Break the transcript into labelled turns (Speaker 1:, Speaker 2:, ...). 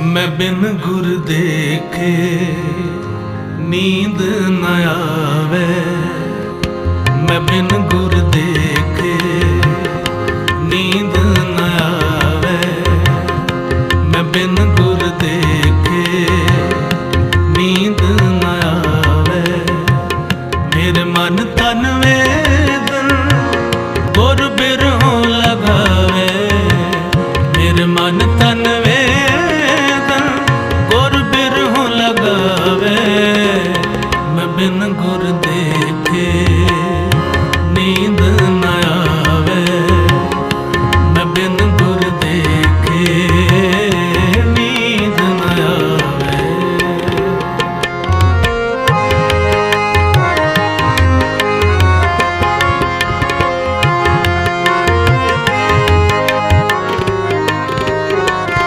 Speaker 1: ਮੈਂ ਬਿਨ ਗੁਰ ਦੇਖੇ ਨੀਂਦ ਨ ਆਵੇ। ਮੈਂ ਬਿਨ ਗੁਰ ਦੇਖੇ ਨੀਂਦ ਨ ਆਵੇ। ਮੈਂ ਬਿਨ ਗੁਰ ਦੇਖੇ ਨੀਂਦ ਨ ਆਵੇ। ਮੇਰੇ ਮਨ ਤਨ ਵੇ ਬਿਨ ਗੁਰ ਦੇਖੇ।